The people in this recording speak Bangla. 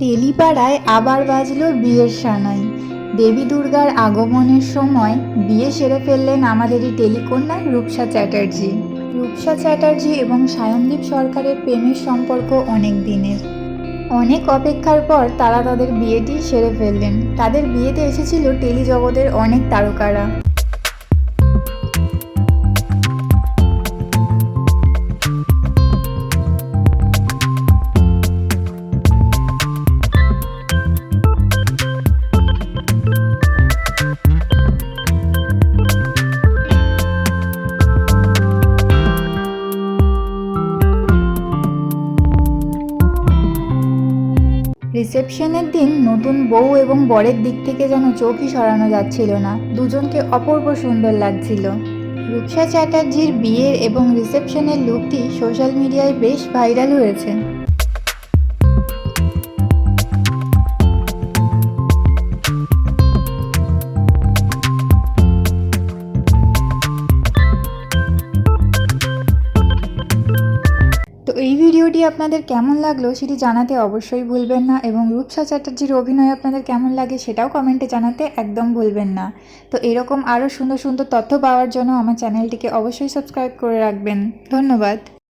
তেলিপাড়ায় আবার বাজল বিয়ের সানাই। দেবী দুর্গার আগমনের সময় বিয়ে সেরে ফেললেন আমাদেরই টেলিকন্যা রূপসা চ্যাটার্জি। রূপসা চ্যাটার্জি এবং সায়নদীপ সরকারের প্রেমের সম্পর্ক অনেক দিনের। অনেক অপেক্ষার পর তারা তাদের বিয়েটি সেরে ফেললেন। তাদের বিয়েতে এসেছিল টেলিজগতের অনেক তারকারা। রিসেপশনের দিন নতুন বউ এবং বরের দিক থেকে যেন চোখই সরানো যাচ্ছিল না। দুজনকে অপূর্ব সুন্দর লাগছিল। রূপসা চ্যাটার্জির বিয়ের এবং রিসেপশনের লুকটি সোশ্যাল মিডিয়ায় বেশ ভাইরাল হয়েছে। এই ভিডিওটি আপনাদের কেমন লাগল সেটি জানাতে অবশ্যই ভুলবেন না এবং রূপসা চ্যাটার্জির অভিনয় আপনাদের কেমন লাগে সেটাও কমেন্টে জানাতে একদম ভুলবেন না। তো এরকম আরও সুন্দর সুন্দর তথ্য পাওয়ার জন্য আমার চ্যানেলটিকে অবশ্যই সাবস্ক্রাইব করে রাখবেন। ধন্যবাদ।